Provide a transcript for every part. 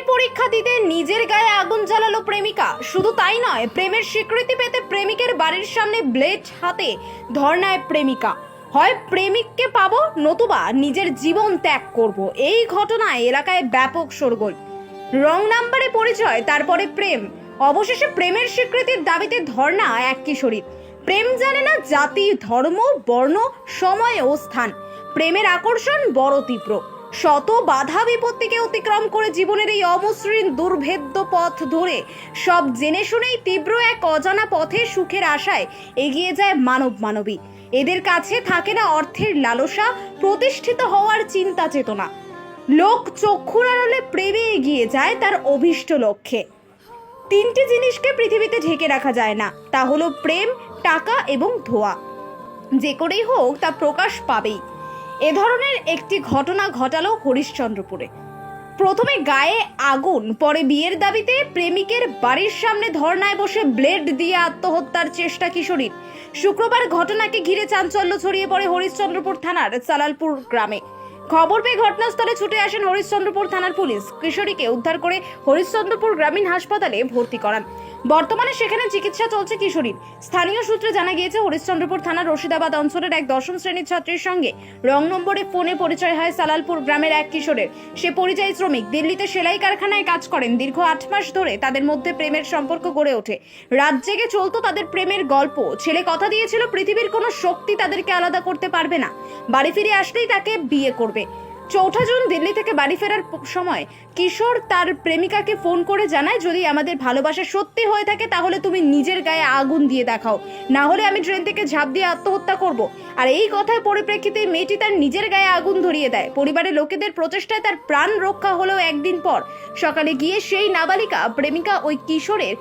প্রেমের পরীক্ষা দিতে নিজের গায়ে আগুন জ্বালালো প্রেমিকা। শুধু তাই নয়, প্রেমের স্বীকৃতি পেতে প্রেমিকের বাড়ির সামনে ব্লেড হাতে ধর্নায় প্রেমিকা। হয় প্রেমিককে পাবো নতুবা নিজের জীবন ত্যাগ করব। এই ঘটনায় এলাকায় ব্যাপক শোরগোল। রং নাম্বারে পরিচয়, তারপরে প্রেম। অবশেষে প্রেমের স্বীকৃতির দাবিতে ধর্ণা এক কিশোরী। প্রেম জানে না জাতি, ধর্ম, বর্ণ, সময় ও স্থান। প্রেমের আকর্ষণ বড় তীব্র। শত বাধা বিপত্তিকে অতিক্রম করে জীবনের এই অমসৃণ দুর্ভেদ্য পথ ধরে সব জেনে শুনেই তীব্র এক অজানা পথে সুখের আশায় এগিয়ে যায় মানব মানবী। এদের কাছে থাকে না অর্থের লালসা, প্রতিষ্ঠিত হওয়ার চিন্তা চেতনা। লোক চক্ষুর আড়ালে প্রেমে এগিয়ে যায় তার অভীষ্ট লক্ষ্যে। তিনটি জিনিসকে পৃথিবীতে ঢেকে রাখা যায় না, তা হলো প্রেম, টাকা এবং ধোয়া। যে করেই হোক তা প্রকাশ পাবেই। এ ধরনের একটি ঘটনা ঘটালো হরিশ্চন্দ্রপুরে। প্রথমে গায়ে আগুন, পরে বিয়ের দাবিতে প্রেমিকের বাড়ির সামনে ধর্নায় বসে ব্লেড দিয়ে আত্মহত্যার চেষ্টা কিশোরীর। শুক্রবার ঘটনাকে ঘিরে চাঞ্চল্য ছড়িয়ে পড়ে হরিশ্চন্দ্রপুর থানার সালালপুর গ্রামে। খবর পেয়ে ঘটনাস্থলে ছুটে আসেন হরিশ্চন্দ্রপুর থানার পুলিশ। কিশোরীকে উদ্ধার করে হরিশ্চন্দ্রপুর গ্রামীণ হাসপাতালে ভর্তি করান। বর্তমানে সেখানে চিকিৎসা চলছে কিশোরীর। স্থানীয় সূত্রে জানা গিয়েছে, হরিশ্চন্দ্রপুর থানার রশিদাবাদ অঞ্চলের এক দশম শ্রেণির ছাত্রীর সঙ্গে রং নম্বরে ফোনে পরিচয় হয় সালালপুর গ্রামের এক কিশোরের। সে পরিযায়ী শ্রমিক। দিল্লিতে সেলাই কারখানায় কাজ করেন। দীর্ঘ আট মাস ধরে তাদের মধ্যে প্রেমের সম্পর্ক গড়ে ওঠে। রাত জেগে চলতো তাদের প্রেমের গল্প। ছেলে কথা দিয়েছিল, পৃথিবীর কোনো শক্তি তাদেরকে আলাদা করতে পারবে না। বাড়ি ফিরে আসলেই তাকে বিয়ে করবে। হবে চৌঠা জুন দিল্লি থেকে বাড়ি ফেরার সময় কিশোর তার প্রেমিকাকে ফোন করে জানায়, যদি আমাদের ভালোবাসা সত্যি হয়ে থাকে, তাহলে তুমি নিজের গায়ে আগুন দিয়ে দেখাও। না হলে আমি ট্রেন থেকে ঝাঁপ দিয়ে আত্মহত্যা করব। আর এই কথার পরিপ্রেক্ষিতে মেয়েটি তার নিজের গায়ে আগুন ধরিয়ে দেয়। পরিবারের লোকেদের প্রচেষ্টায় তার প্রাণ রক্ষা হলেও একদিন পর। সকালে গিয়ে সেই নাবালিকা প্রেমিকা ওই কিশোরের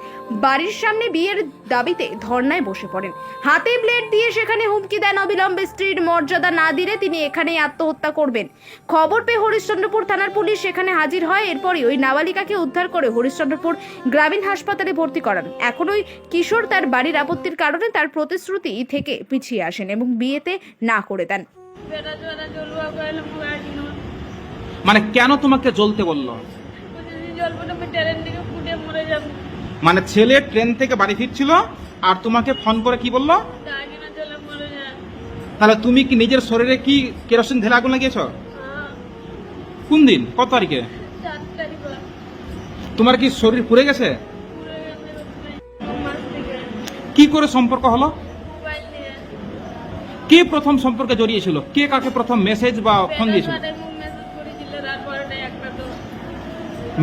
বাড়ির সামনে বিয়ের দাবিতে ধর্নায় বসে পড়েন। হাতে ব্লেড দিয়ে সেখানে হুমকি দেন অবিলম্বে স্ত্রীর মর্যাদা না দিলে তিনি এখানেই আত্মহত্যা করবেন। খবর পেয়ে হরিশ্চন্দ্রপুর থানার পুলিশ সেখানে হাজির হয়। এরপরই ওই নাবালিকাকে উদ্ধার করে হরিশ্চন্দ্রপুর গ্রামীণ হাসপাতালে ভর্তি করান। এখন ওই কিশোর তার বাড়ির আপত্তির কারণে তার প্রতিশ্রুতি থেকে পিছিয়ে আসেন এবং বিয়েতে না করে দেন। মানে কেন তোমাকে জ্বলতে বলল? মানে ছেলে ট্রেন থেকে বাড়ি ফিরছিল আর তোমাকে ফোন করে কি বলল? তাহলে তুমি কি নিজের শরীরে কি কেরোসিন ঢেলে আগুন লাগিয়েছো? কোন দিন? কত তারিখে? তোমার কি শরীর পুড়ে গেছে? কি করে সম্পর্ক হলো? কে প্রথম সম্পর্কে জড়িয়েছিল? কে কাকে প্রথম মেসেজ বা ফোন দিয়েছিল?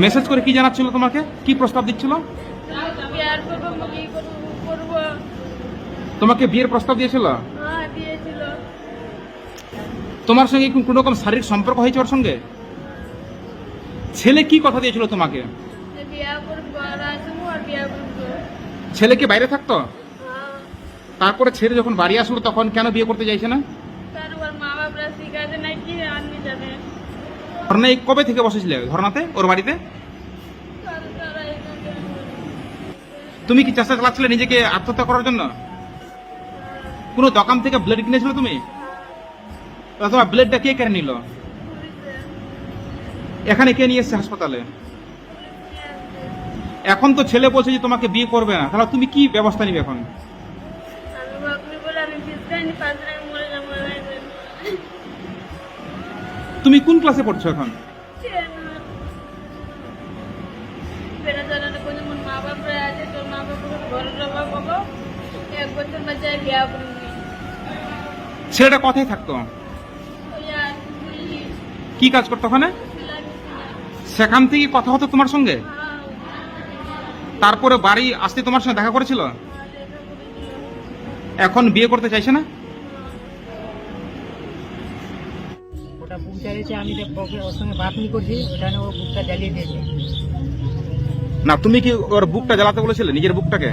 মেসেজ করে কি জানাচ্ছিল তোমাকে? কি প্রস্তাব দিচ্ছিল? তোমাকে বিয়ের প্রস্তাব দিয়েছিল? হ্যাঁ তোমার সঙ্গে কোনো রকম শারীরিক সম্পর্ক হয়েছে ওর সঙ্গে? ছেলে কি কথা দিয়েছিল তোমাকে? ছেলে কি বাইরে থাকতো? হ্যাঁ। তারপরে ছেলে যখন বাড়ি আসলো তখন কেন বিয়ে করতে চাইছে না? ধর্নায় কবে থেকে বসেছিলে? ধর্নাতে? ওর বাড়িতে? তুমি কি চেষ্টা চালাচ্ছিলে নিজেকে আত্মহত্যা করার জন্য? কোনো দোকান থেকে ব্লেড কিনেছিল তুমি? তোমার ব্লেডটা কে কেড়ে নিল? এখানে কে নিয়ে এসছে হাসপাতালে? এখন তো ছেলে বলছে যে তোমাকে বিয়ে করবে না। তাহলে তুমি কি ব্যবস্থা নিবে এখন? তুমি কোন ক্লাসে পড়ছো এখন? ছেলেটা কথাই থাকতো? কি কাজ করতো ওখানে? সেখান থেকে কথা হতো তোমার সঙ্গে? তারপরে বাড়ি আসতে তোমার সঙ্গে দেখা করেছিল? এখন বিয়ে করতে চাইছে না? ওটা বুক জ্বালিয়েছে আমি ওর সঙ্গে বাতনি করছি ওটা ও বুকটা জ্বালিয়ে দিয়েছে। না তুমি কি ওর বুকটা জ্বালাতে বলেছিলে নিজের বুকটাকে?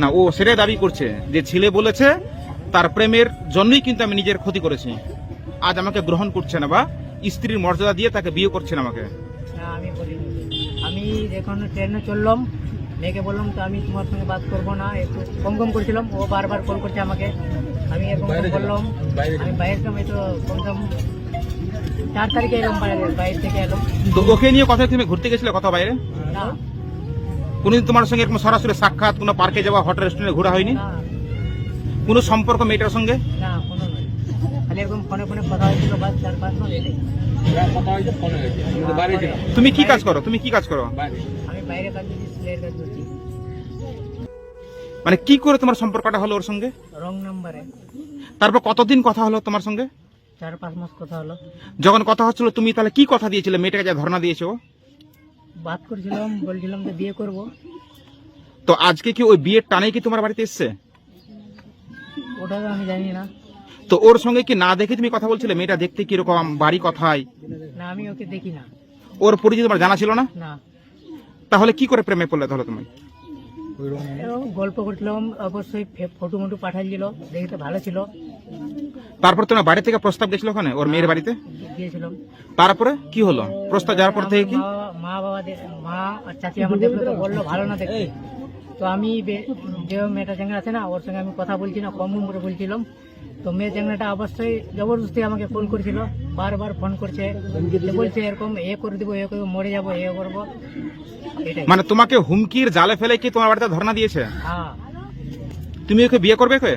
না ও সেটাই দাবি করছে যে ছেলে বলেছে তার প্রেমের জন্যই কিন্তু আমি নিজের ক্ষতি করেছি। আজ আমাকে গ্রহণ করছে না বা স্ত্রীর মর্যাদা দিয়ে তাকে বিয়ে করছেন আমাকে। না আমি বলিনি। আমি যখন ট্রেনে চললাম মেয়েকে বললাম তো আমি তোমার সঙ্গে বাত করব না। একটু কম কম করছিলাম ও বারবার কল করছে আমাকে। আমি এরকম বললাম আমি বাইরে ছিলাম এই তো কম কম চার তারিখে এলাম বাইরে বাইরে থেকে এলাম। তো ওকে নিয়ে কথা তুমি ঘুরতে গেছিলে কথা বাইরে? না। কোনোদিন তোমার সঙ্গে এরকম সরাসরি সাক্ষাৎ কোনো পার্কে যাওয়া হোটেল রেস্টুরেন্টে ঘোরা হয়নি? কোনো সম্পর্ক মেয়েটার সঙ্গে? না কোনো খালি এরকম ফোনে ফোনে কথা হয়েছিল বাস চার পাঁচ মাস এটাই তুমি কি কাজ করো? তুমি কি কাজ করো? আমি বাইরে কাজ করছি সিলাইয়ের কাজ করছি। মানে কি করে তোমার সম্পর্কটা হলো ওর সঙ্গে? রং নাম্বারে। তারপর কতদিন কথা হলো তোমার সঙ্গে? চার পাঁচ মাস কথা হলো। যখন কথা হচ্ছিল তুমি তাহলে কি কথা দিয়েছিলে? মেয়েটাকে যা ধর্ণা দিয়েছ বাদ করছিলাম বলছিলাম যে বিয়ে করব। তো আজকে কি ওই বিয়ের টানে কি তোমার বাড়িতে এসছে? ওটা তো আমি জানি না। তো ওর সঙ্গে কি না দেখে তুমি কথা বলছিলে? মেয়েটা দেখতে কীরকম? বাড়ি কথায়? না আমি ওকে দেখি না। ওর পরিচয় তোমার জানা ছিল না? না। তাহলে কি করে প্রেমে পড়লে তাহলে তুমি? গল্প করছিলাম অবশ্যই ফটো মটো পাঠাইছিল দেখতে ভালো ছিল। তারপর তোমার বাড়ি থেকে প্রস্তাব গেছিল ওখানে ওর মেয়ের বাড়িতে? গিয়েছিলাম তারপরে কি হলো? প্রস্তাব যাওয়ার পর থেকে কি? মা বাবা- মা আর চাচি আমার দেখল তো বলল ভালো না দেখতে। তো আমি যে মেয়েটা চ্যাংরা আছে না ওর সঙ্গে আমি কথা বলছি না কম করে বলছিলাম। তো মেয়ে চ্যাংরাটা অবশ্যই জবরদস্তি আমাকে ফোন করেছিল বারবার ফোন করছে। বলছে এরকম এ করে দেবো এ করব মরে যাব এ করব। মানে তোমাকে হুমকির জালে ফেলে কি তোমার বাড়িতে ধর্ণা দিয়েছে? হ্যাঁ। তুমি ওকে বিয়ে করবে কে